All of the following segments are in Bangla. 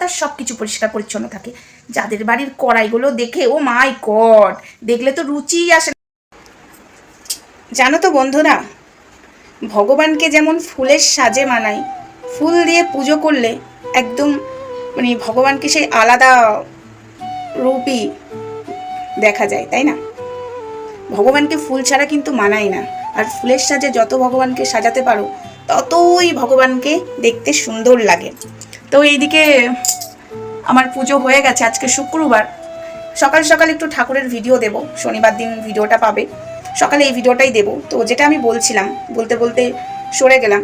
তার সব কিছু পরিষ্কার পরিচ্ছন্ন থাকে। যাদের বাড়ির কড়াইগুলো দেখে, ও মাই গড, দেখলে তো রুচিই আসে জানো তো বন্ধুরা, ভগবানকে যেমন ফুলের সাজে মানাই, ফুল দিয়ে পুজো করলে একদম মানে ভগবানকে সেই আলাদা রূপই দেখা যায়, তাই না? ভগবানকে ফুল ছাড়া কিন্তু মানায় না। আর ফুলের সাজে যত ভগবানকে সাজাতে পারো, ততই ভগবানকে দেখতে সুন্দর লাগে। তো এইদিকে আমার পুজো হয়ে গেছে আজকে শুক্রবার। সকাল সকাল একটু ঠাকুরের ভিডিও দেব, শনিবার দিন ভিডিওটা পাবে। সকালে এই ভিডিওটাই দেব। তো যেটা আমি বলছিলাম, বলতে বলতে সরে গেলাম।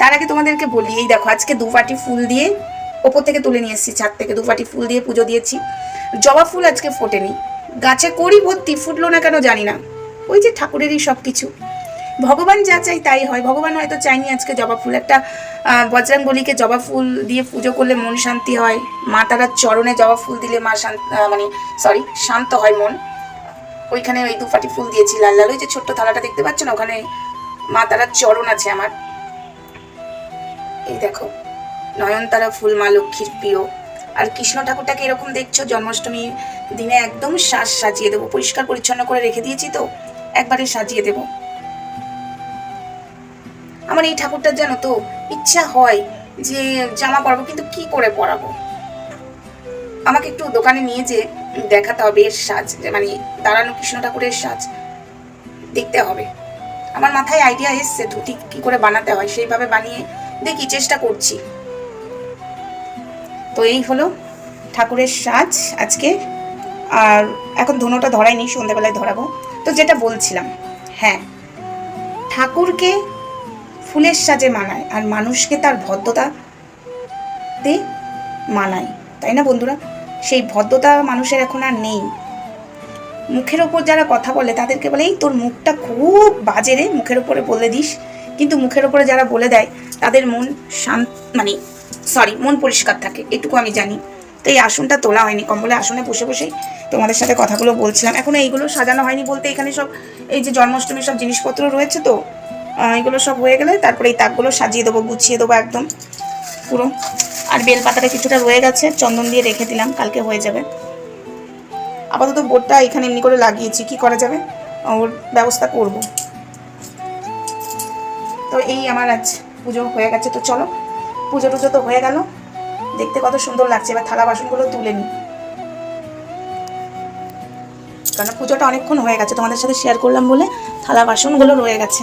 তার আগে তোমাদেরকে বলি, এই দেখো, আজকে দু ফুল দিয়ে ওপর থেকে তুলে নিয়ে এসেছি, ছাদ থেকে দু ফুল দিয়ে পুজো দিয়েছি। জবা ফুল আজকে ফোটেনি। গাছে করি ভর্তি, ফুটলো না কেন জানি না। ওই যে ঠাকুরেরই সব কিছু ভগবান যা চাই তাই হয়। ভগবান হয়তো চাইনি আজকে জবা ফুল। একটা বজরং বলিকে জবা ফুল দিয়ে পুজো করলে মন শান্তি হয়। মা তারার চরণে জবা ফুল দিলে মা শান্ত মানে সরি শান্ত হয় মন। ওইখানে ওই দু পাটি ফুল দিয়েছি, লাল লাল। ওই যে ছোট্ট থালাটা দেখতে পাচ্ছ না ওখানে মা তারার চরণ আছে আমার। এই দেখো, নয়নতারা ফুল, মা লক্ষ্মীর প্রিয়। আর কৃষ্ণ ঠাকুরটাকে এরকম দেখছ, জন্মাষ্টমী দিনে একদম সাজ সাজিয়ে দেবো। পরিষ্কার পরিচ্ছন্ন করে রেখে দিয়েছি তো, একবারে সাজিয়ে দেবো। আমার এই ঠাকুরটার যেন তো ইচ্ছা হয় যে জামা পরাবো, কিন্তু কি করে পরাবো? আমাকে একটু দোকানে নিয়ে যে দেখাতে হবে এর সাজ মানে দাঁড়ানো কৃষ্ণ ঠাকুরের সাজ, দেখতে হবে। আমার মাথায় আইডিয়া এসছে ধুতি কি করে বানাতে হয়, সেইভাবে বানিয়ে দেখি, চেষ্টা করছি। তো এই হলো ঠাকুরের সাজ আজকে। আর এখন ধুনোটা ধরাইনি সন্ধ্যাবেলায় ধরাবো। তো যেটা বলছিলাম হ্যাঁ ঠাকুরকে ফুলের সাজে মানায়, আর মানুষকে তার ভদ্রতাতে মানায়। তাই না বন্ধুরা? সেই ভদ্রতা মানুষের এখন আর নেই। মুখের ওপর যারা কথা বলে, তাদেরকে বলে, এই তোর মুখটা খুব বাজে রে, মুখের ওপরে বলে দিস। কিন্তু মুখের ওপরে যারা বলে দেয়, তাদের মন শান্ত মানে সরি মন পরিষ্কার থাকে। এটুকু আমি জানি। তো এই আসনটা তোলা হয়নি। কম্বলে আসনে বসে বসেই তোমাদের সাথে কথাগুলো বলছিলাম। এখন এইগুলো সাজানো হয়নি বলতে এখানে সব, এই যে জন্মাষ্টমীর সব জিনিসপত্র রয়েছে তো? এগুলো সব হয়ে গেলে তারপরে এই তাকগুলো সাজিয়ে দেবো, গুছিয়ে দেবো একদম পুরো। আর বেলপাতাটা কিছুটা রয়ে গেছে, চন্দন দিয়ে রেখে দিলাম, কালকে হয়ে যাবে। আপাতত বোর্ডটা এখানে এমনি করে লাগিয়েছি, কি করা যাবে? ওর ব্যবস্থা করব। তো এই আমার আজ পুজো হয়ে গেছে, তো চলো। পুজো টুজো তো হয়ে গেল। দেখতে কত সুন্দর লাগছে, এবার থালা বাসনগুলো তুলে নিই। কারণ পুজোটা অনেকক্ষণ হয়ে গেছে, তোমাদের সাথে শেয়ার করলাম বলে থালা বাসনগুলো রয়ে গেছে।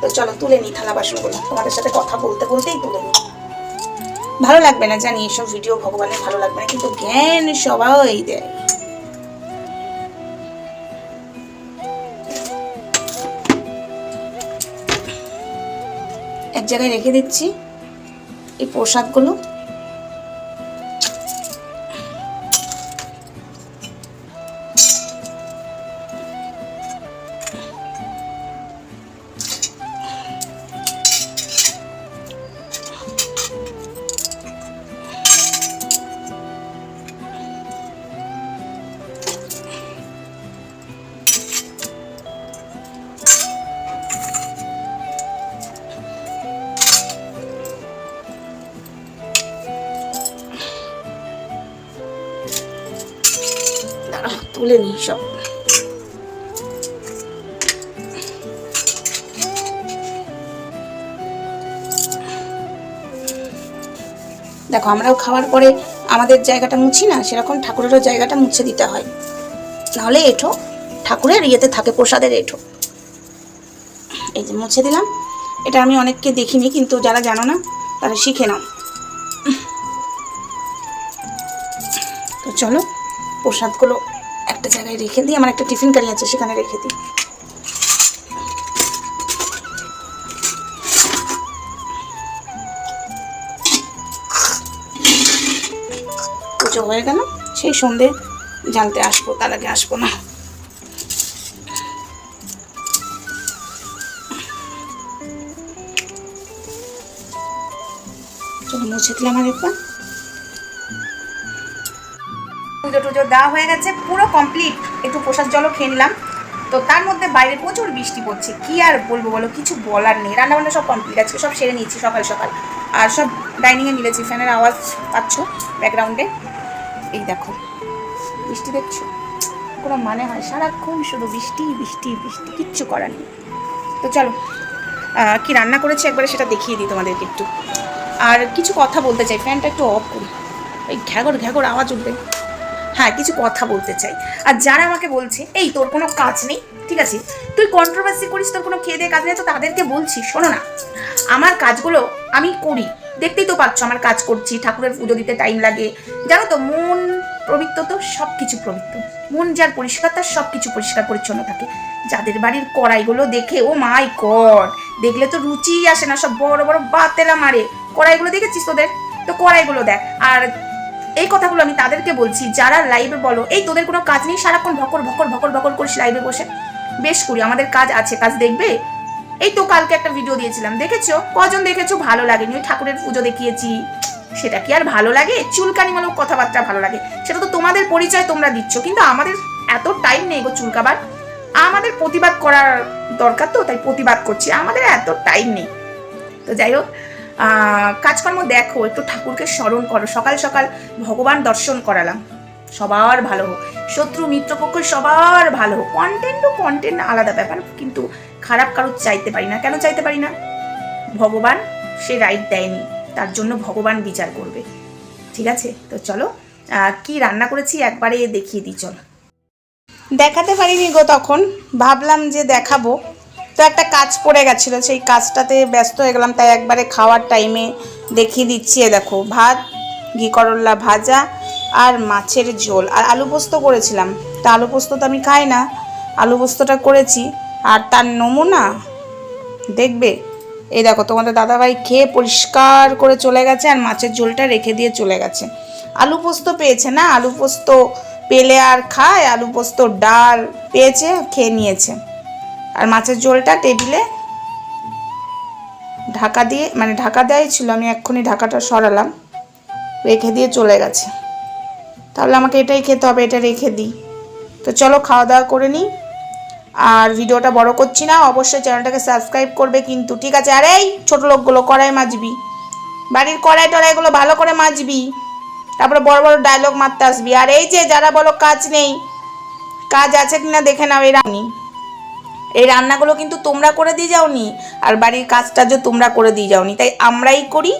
তো চলো তুলে নিই থালা বাসনগুলো। তোমাদের সাথে কথা বলতে বলতেই তুলে নিই। ভালো লাগবে না জানি, এসব ভিডিও ভগবানের ভালো লাগবে না, কিন্তু জ্ঞান সবাই দেয়। এক জায়গায় রেখে দিচ্ছি এই প্রসাদগুলো। তুলে নিই সব। দেখো, আমরাও খাওয়ার পরে আমাদের জায়গাটা মুছি না, সেরকম ঠাকুরেরও জায়গাটা মুছে দিতে হয়। নাহলে এঠো, ঠাকুরের ইয়েতে থাকে, প্রসাদের এঠো। এই যে মুছে দিলাম। এটা আমি অনেককে দেখিনি, কিন্তু যারা জানো না, তারা শিখে নাও। তো চলো, প্রসাদগুলো একটা জায়গায় রেখে দিই, আমার একটা টিফিন কারি আছে, সেখানে রেখে দিই। পুজো হয়ে গেল, সেই সন্ধে জানতে আসব, তার আগে আসব না। মুছে দিলাম আর একবার। পুজো টুজো দেওয়া হয়ে গেছে, পুরো কমপ্লিট একটু প্রসাদ জলও খেয়ে নিলাম। তো তার মধ্যে বাইরে প্রচুর বৃষ্টি পড়ছে। কি আর বলব বলো, কিছু বলার নেই। রান্নাবান্না সব কমপ্লিট আজকে সব সেরে নিয়েছি সকাল সকাল। আর সব ডাইনিংয়ে মিলেছি ফ্যানের আওয়াজ পাচ্ছ ব্যাকগ্রাউন্ডে এই দেখো। বৃষ্টি দেখছ? কোনো মানে হয়? সারাক্ষণ শুধু বৃষ্টি বৃষ্টি বৃষ্টি। কিচ্ছু করার নেই। তো চলো কি রান্না করেছি একবারে সেটা দেখিয়ে দিই তোমাদেরকে একটু। আর কিছু কথা বলতে চাই। ফ্যানটা একটু অফ করি। এই ঘ্যাগর ঘ্যাগর আওয়াজ উঠবে। হ্যাঁ কিছু কথা বলতে চাই। আর যারা আমাকে বলছে, এই, তোর কোনো কাজ নেই? ঠিক আছে? তুই কন্ট্রোভার্সি করিস, তোর কোনো খেয়ে দিয়ে কাজ নেই, তো তাদেরকে বলছি, শোনো না। আমার কাজগুলো আমি করি। দেখতেই তো পাচ্ছ আমার কাজ করছি, ঠাকুরের পুজো দিতে টাইম লাগে। জানো তো, মন পবিত্র তো সব কিছু প্রবৃত্ত মন যার পরিষ্কার, তার সব কিছু পরিষ্কার পরিচ্ছন্ন থাকে। যাদের বাড়ির কড়াইগুলো দেখে, ও মাই গড, দেখলে তো রুচিই আসে না, সব বড় বড় বাতেলা মারে। কড়াইগুলো দেখেছিস তোদের? তো কড়াইগুলো দেখ। আর এই কথাগুলো আমি তাদেরকে বলছি, যারা লাইভে বলো, এই তোদের কোনো কাজ নেই? সারাক্ষণ ভকর ভকর ভকর ভকর করিস লাইভে বসে। বেশ করি, আমাদের কাজ আছে, কাজ দেখবে? এই তো কালকে একটা ভিডিও দিয়েছিলাম, দেখেছ? কজন দেখেছ? ভালো লাগেনি। ওই ঠাকুরের পুজো দেখিয়েছি। সেটা কি আর ভালো লাগে? চুলকানিমূলক কথাবার্তা ভালো লাগে। সেটা তো তোমাদের পরিচয় তোমরা দিচ্ছ, কিন্তু আমাদের এত টাইম নেই গো চুলকাবার। আমাদের প্রতিবাদ করার দরকার তো, তাই প্রতিবাদ করছি। আমাদের এত টাইম নেই। তো যাই হোক কাজকর্ম দেখো, একটু ঠাকুরকে স্মরণ করো। সকাল সকাল ভগবান দর্শন করালাম। সবার ভালো হোক। শত্রু মিত্রপক্ষ সবার ভালো হোক। কন্টেন্ট তো কন্টেন্ট আলাদা ব্যাপার, কিন্তু খারাপ কারও চাইতে পারি না। কেন চাইতে পারি না? ভগবান সে রাইট দেয়নি। তার জন্য ভগবান বিচার করবে। ঠিক আছে? তো চলো কি রান্না করেছি একবারে দেখিয়ে দিই, চলো। দেখাতে পারিনি গো তখন। ভাবলাম যে দেখাবো। তো একটা কাজ পড়ে গেছিল, সেই কাজটাতে ব্যস্ত হয়ে গেলাম, তাই একবারে খাওয়ার টাইমে দেখিয়ে দিচ্ছি, এ দেখো, ভাত, ঘি করল্লা ভাজা আর মাছের ঝোল। আর আলু পোস্ত করেছিলাম, তা আলু পোস্ত তো আমি খাই না, আলু পোস্তটা করেছি, আর তার নমুনা দেখবে এই দেখো, তোমাদের দাদাভাই খেয়ে পরিষ্কার করে চলে গেছে, আর মাছের ঝোলটা রেখে দিয়ে চলে গেছে। আলু পোস্ত পেয়েছে না, আলু পোস্ত পেলে আর খায়, আলু পোস্ত ডাল পেয়েছে, খেয়ে নিয়েছে। আর মাছের ঝোলটা টেবিলে ঢাকা দিয়ে মানে ঢাকা দেওয়াই ছিল, আমি এক্ষুনি ঢাকাটা সরালাম, রেখে দিয়ে চলে গেছে। তাহলে আমাকে এটাই খেতে হবে, এটা রেখে দিই। তো চলো খাওয়া দাওয়া করে নিই। আর ভিডিওটা বড় করছি না, অবশ্যই চ্যানেলটাকে সাবস্ক্রাইব করবে কিন্তু, ঠিক আছে? আর এই ছোটো লোকগুলো কড়াই মাজবি। বাড়ির কড়াই টড়াইগুলো ভালো করে মাজবি। তারপরে বড় বড় ডায়লগ মারতে আসবি। আর এই যে, যারা বলো কাজ নেই, কাজ আছে কিনা দেখে নাও রান্নি এই রান্নাগুলো কিন্তু তোমরা করে দিয়ে যাওনি, আর বাড়ির কাজটা যে তোমরা করে দিয়ে যাওনি। তাই আমরাই করি,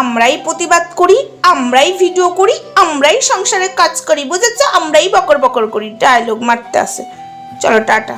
আমরাই প্রতিবাদ করি, আমরাই ভিডিও করি, আমরাই সংসারে কাজ করি, বুঝেছ? আমরাই বকর বকর করি ডায়লগ মারতে আসে। চলো, টাটা।